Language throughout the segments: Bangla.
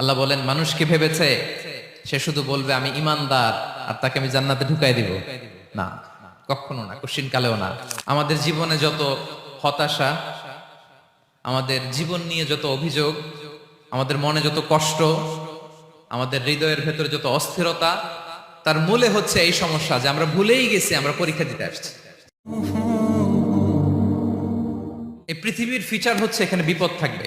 আল্লাহ বলেন, মানুষ কি ভেবেছে সে শুধু বলবে, আমি ইমানদার, আর তাকে আমি জান্নাতে ঢুকাই দিব? না, কখনো না কশিন কালেও না। আমাদের জীবনে যত হতাশা, আমাদের জীবন নিয়ে যত অভিযোগ, আমাদের মনে যত কষ্ট, আমাদের হৃদয়ের ভেতরে যত অস্থিরতা, তার মূলে হচ্ছে এই সমস্যা যে আমরা ভুলেই গেছি, আমরা পরীক্ষা দিতে আসছি। এই পৃথিবীর ফিচার হচ্ছে এখানে বিপদ থাকবে।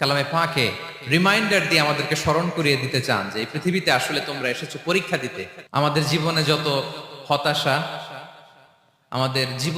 কালামে পাকে রিমাইন্ডার দিয়ে আমাদেরকে স্মরণ করিয়ে দিতে চান যে এই পৃথিবীতে আসলে তোমরা এসেছ পরীক্ষা দিতে। আমাদের জীবনে যত হতাশা, আমাদের জীবন